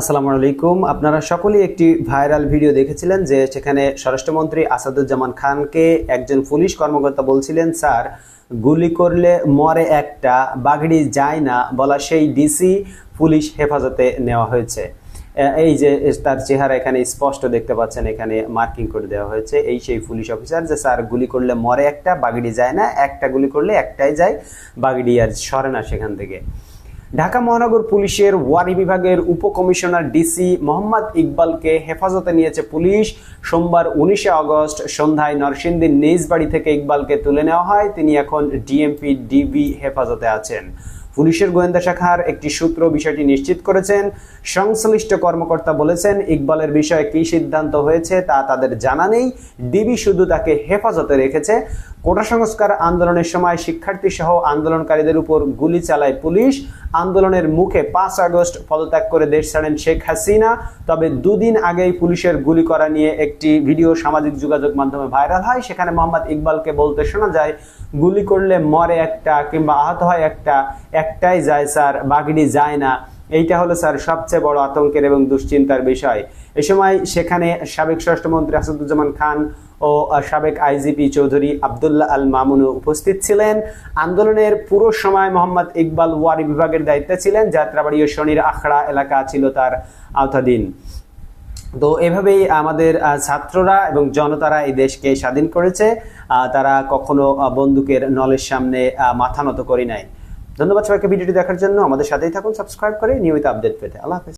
আসসালামু আলাইকুম। আপনারা সকলেই একটি ভাইরাল ভিডিও দেখেছিলেন যে সেখানে স্বরাষ্ট্রমন্ত্রী আসাদুজ্জামান খানকে একজন পুলিশ কর্মকর্তা বলছিলেন, স্যার, গুলি করলে মরে একটা, বাগড়ি যায় না বলা সেই ডিসি পুলিশ হেফাজতে নেওয়া হয়েছে। এই যে তার চেহারা এখানে স্পষ্ট দেখতে পাচ্ছেন, এখানে মার্কিং করে দেওয়া হয়েছে। এই সেই পুলিশ অফিসার যে, স্যার, গুলি করলে মরে একটা, বাগড়ি যায় না, একটা গুলি করলে একটাই যায়, বাগড়ি আর সরে না সেখান থেকে। ঢাকা মহানগর পুলিশের ওয়ারি বিভাগের উপকমিশনার ডিসি মোহাম্মদ ইকবালকে হেফাজতে নিয়েছে পুলিশ। সোমবার উনিশে আগস্ট সন্ধ্যায় নরসিংদীর নিজ বাড়ি থেকে ইকবালকে তুলে নেওয়া হয়। তিনি এখন ডিএমপি, ডিবি হেফাজতে আছেন। পুলিশের গোয়েন্দা শাখার একটি সূত্র বিষয়টি নিশ্চিত করেছেন। সংশ্লিষ্ট কর্মকর্তা বলেছেন, ইকবালের বিষয়ে কি সিদ্ধান্ত হয়েছে তা তাদের জানা নেই। ডিবি শুধু তাকে হেফাজতে রেখেছে। কোটা সংস্কার আন্দোলনের সময় শিক্ষার্থী সহ আন্দোলনকারীদের উপর গুলি চালায় পুলিশ। আন্দোলনের মুখে পাঁচ আগস্ট পদত্যাগ করে দেশ ছাড়েন শেখ হাসিনা। তবে দুদিন আগেই পুলিশের গুলি করা নিয়ে একটি ভিডিও সামাজিক যোগাযোগ মাধ্যমে ভাইরাল হয়। সেখানে মোহাম্মদ ইকবালকে বলতে শোনা যায়, গুলি করলে মরে একটা কিংবা আহত হয় একটা একটাই যায়, স্যার, বাগড়ি যায় না। এইটা হলো, স্যার, সবচেয়ে বড় আতঙ্কের এবং দুশ্চিন্তার বিষয়। এ সময় সেখানে সাবেক স্বরাষ্ট্রমন্ত্রী আসাদুজ্জামান খান ও সাবেক আইজিপি চৌধুরী আবদুল্লাহ আল মামুনও উপস্থিত ছিলেন। আন্দোলনের পুরো সময় মোহাম্মদ ইকবাল ওয়ারি বিভাগের দায়িত্বে ছিলেন, যাত্রাবাড়ি ও শনির আখড়া এলাকা ছিল তার আওতাধীন। তো এভাবেই আমাদের ছাত্ররা এবং জনতারা এই দেশকে স্বাধীন করেছে। তারা কখনো বন্দুকের নলের সামনে মাথা নত করি নাই। ধন্যবাদ সবাইকে ভিডিওটি দেখার জন্য। আমাদের সাথেই থাকুন, সাবস্ক্রাইব করে নিয়মিত আপডেট পেতে। আল্লাহ হাফেজ।